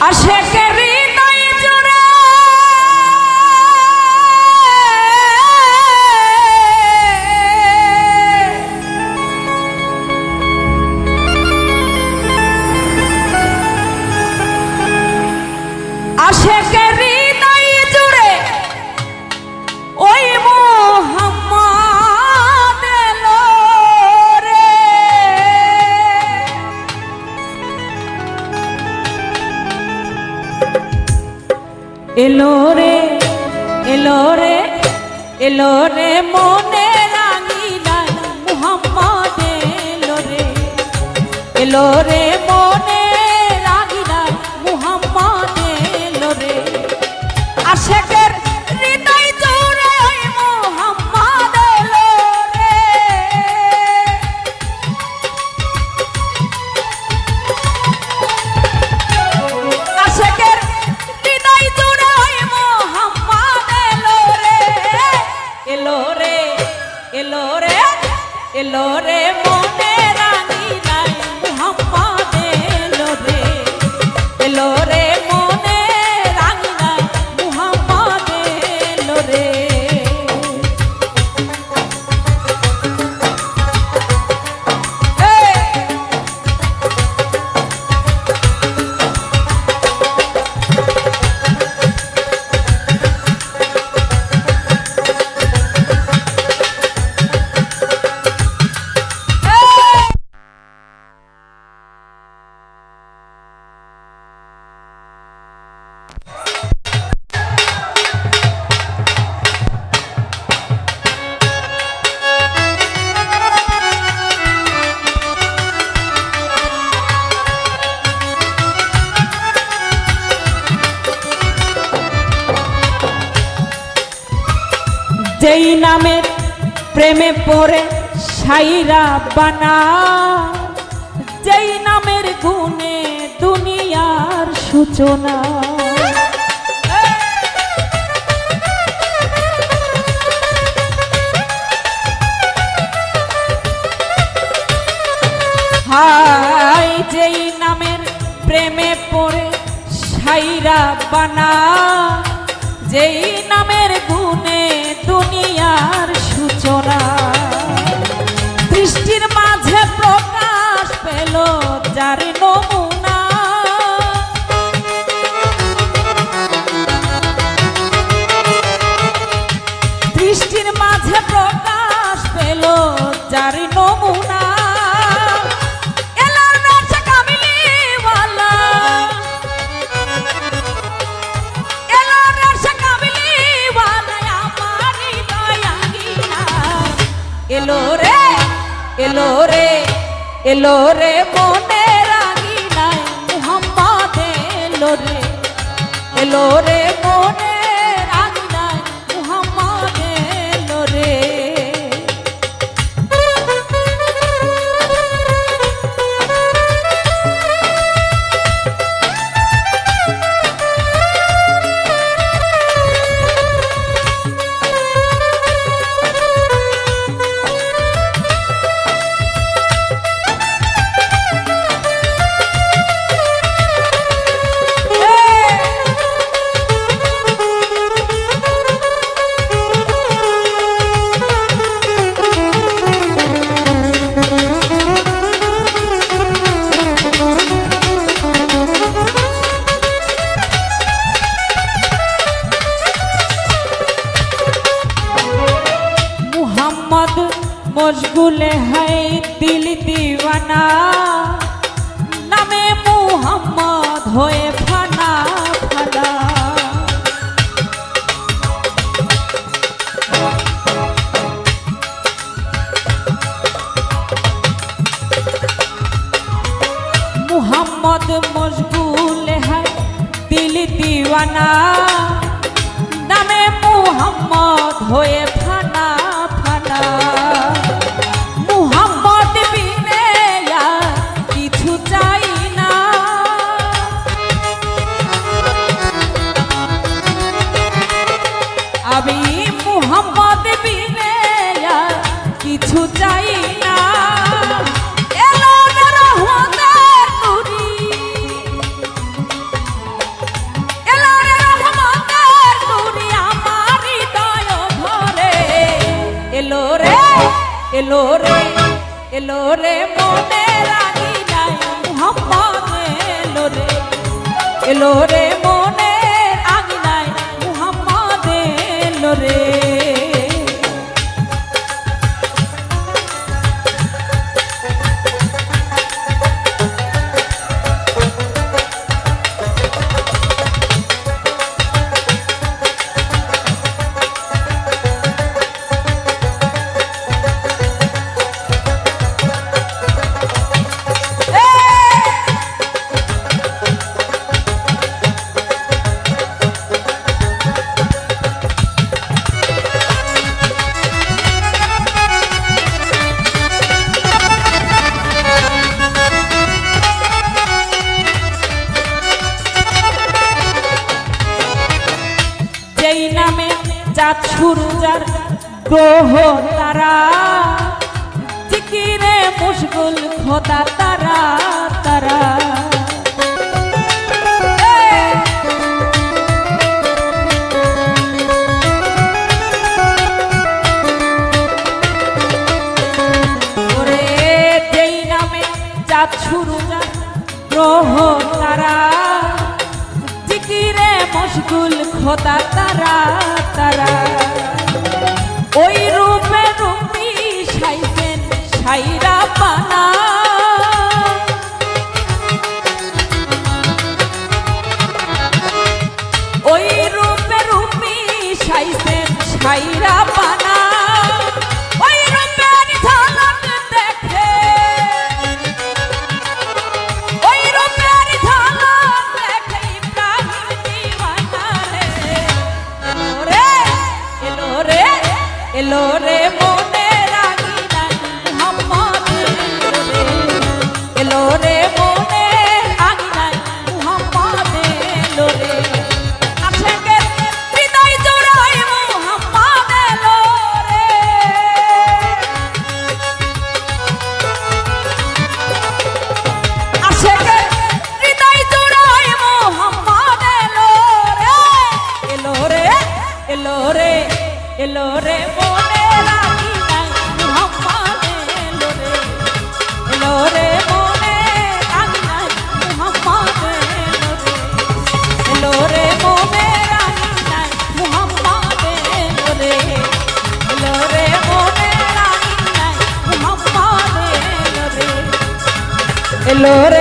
আশেকের হৃদয় এলো রে এলো রে এলো রে মনে রাঙিলাই মুহাম্মদ এলো রে এলো রে যেই নামের প্রেমে পড়ে সাইরা বানা, যেই নামের গুণে দুনিয়ার সূচনা। হাই যেই নামের প্রেমে পড়ে সাইরা বানা, যেই নামের গুণে দুনিয়ার সূচনা। দৃষ্টির মাঝে প্রকাশ পেল যার নমুনা এলো রে এলো রে মনে রাগিনায় মোহাম্মদ এলো রে এলো রে মশগুলে হাই দিল দিওয়ানা। নামে মোহাম্মদ হয়ে ফানা ফানা। মোহাম্মদ মশগুলে হাই দিল দিওয়ানা। নামে মুহাম্মদ হয়ে এলো রে এলো রে, মনে রাগি নাই মোহাম্মদ এলো রে এলো রে, মনে রাগি নাই মোহাম্মদ এলো রে। চাঁদ সূর্যার গ্রহ তারা জিকিরে মুশগুল খোদা তারা তারা। চাঁদ সূর্যার গ্রহ হোতা তারা তারা। ওই colores.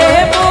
Queremos.